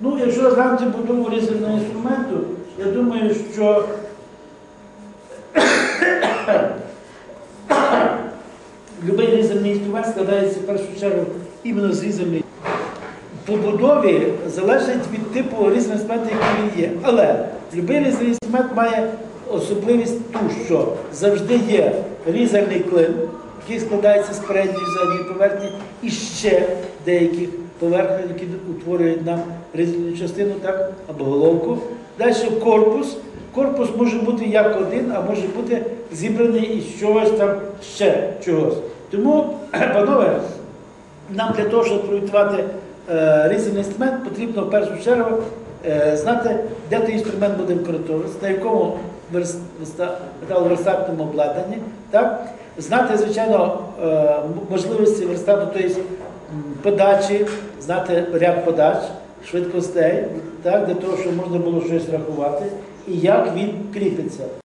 Ну, якщо розглянути будову різального інструменту, я думаю, що Любий різальний інструмент складається в першу чергу іменно з різальної. По будові залежить від типу різного інструменту, який він є. Але будь-який різальний інструмент має особливість ту, що завжди є різальний клин, який складається з передньої і задньої поверхні, і ще деяких поверхень, які утворюють нам різальну частину, так, або головку. Далі корпус. Корпус може бути як один, а може бути зібраний із чогось там ще чогось. Тому, панове, нам для того, щоб проєктувати е, різний інструмент, потрібно в першу чергу знати, де той інструмент буде використовуватися, на якому верс- верста- металоверстатному обладнанні, так? знати, звичайно, е, можливості верстату, тобто подачі, знати ряд подач, швидкостей, так? для того, щоб можна було щось рахувати, і як він кріпиться.